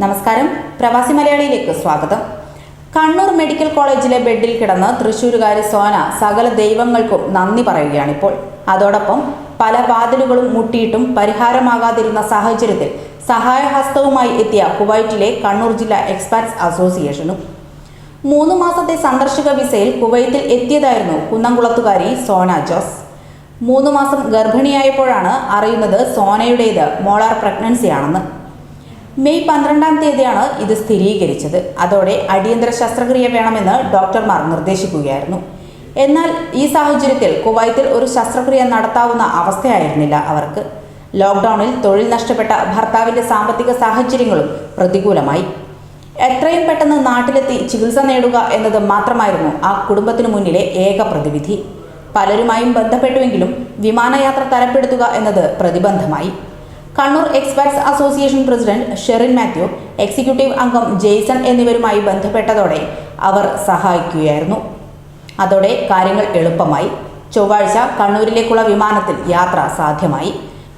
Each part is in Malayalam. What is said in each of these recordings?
നമസ്കാരം. പ്രവാസി മലയാളിയിലേക്ക് സ്വാഗതം. കണ്ണൂർ മെഡിക്കൽ കോളേജിലെ ബെഡിൽ കിടന്ന് തൃശൂരുകാരി സോന സകല ദൈവങ്ങൾക്കും നന്ദി പറയുകയാണിപ്പോൾ. അതോടൊപ്പം പല വാതിലുകളും മുട്ടിയിട്ടും പരിഹാരമാകാതിരുന്ന സാഹചര്യത്തിൽ സഹായഹസ്തവുമായി എത്തിയ കുവൈറ്റിലെ കണ്ണൂർ ജില്ലാ എക്സ്പാറ്റ്സ് അസോസിയേഷനും മൂന്ന് മാസത്തെ സന്ദർശക വിസയിൽ കുവൈത്തിൽ എത്തിയതായിരുന്നു കുന്നംകുളത്തുകാരി സോന ജോസ്. മൂന്ന് മാസം ഗർഭിണിയായപ്പോഴാണ് അറിയുന്നത് സോനയുടേത് മോളാർ പ്രഗ്നൻസിയാണെന്ന്. മെയ് പന്ത്രണ്ടാം തീയതിയാണ് ഇത് സ്ഥിരീകരിച്ചത്. അതോടെ അടിയന്തര ശസ്ത്രക്രിയ വേണമെന്ന് ഡോക്ടർമാർ നിർദ്ദേശിക്കുകയായിരുന്നു. എന്നാൽ ഈ സാഹചര്യത്തിൽ കുവൈത്തിൽ ഒരു ശസ്ത്രക്രിയ നടത്താവുന്ന അവസ്ഥയായിരുന്നില്ല അവർക്ക്. ലോക്ക്ഡൌണിൽ തൊഴിൽ നഷ്ടപ്പെട്ട ഭർത്താവിന്റെ സാമ്പത്തിക സാഹചര്യങ്ങളും പ്രതികൂലമായി. എത്രയും പെട്ടെന്ന് നാട്ടിലെത്തി ചികിത്സ നേടുക എന്നത് മാത്രമായിരുന്നു ആ കുടുംബത്തിനു മുന്നിലെ ഏക പ്രതിവിധി. പലരുമായും ബന്ധപ്പെട്ടുവെങ്കിലും വിമാനയാത്ര തരപ്പെടുത്തുക എന്നത് പ്രതിബന്ധമായി. Kannur experts association president Sherin Mathew executive അംഗം ജെയ്സൺ എന്നിവരുമായി ബന്ധപ്പെട്ടതോടെ അവർ സഹായിക്കുകയായിരുന്നു. അതോടെ കാര്യങ്ങൾ എളുപ്പമായി. ചൊവ്വാഴ്ച കണ്ണൂരിലേക്കുള്ള വിമാനത്തിൽ യാത്ര സാധ്യമായി.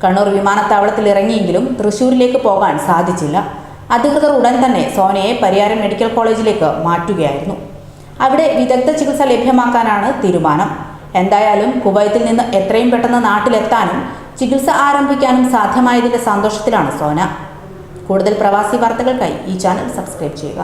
കണ്ണൂർ വിമാനത്താവളത്തിൽ ഇറങ്ങിയെങ്കിലും തൃശൂരിലേക്ക് പോകാൻ സാധിച്ചില്ല. അധികൃതർ ഉടൻ തന്നെ സോനയെ പരിയാരം മെഡിക്കൽ കോളേജിലേക്ക് മാറ്റുകയായിരുന്നു. അവിടെ വിദഗ്ധ ചികിത്സ ലഭ്യമാക്കാനാണ് തീരുമാനം. എന്തായാലും കുവൈത്തിൽ നിന്ന് എത്രയും പെട്ടെന്ന് നാട്ടിലെത്താനും ചികിത്സ ആരംഭിക്കാനും സാധ്യമായതിന്റെ സന്തോഷത്തിലാണ് സോന. കൂടുതൽ പ്രവാസി വാർത്തകൾക്കായി ഈ ചാനൽ സബ്സ്ക്രൈബ് ചെയ്യുക.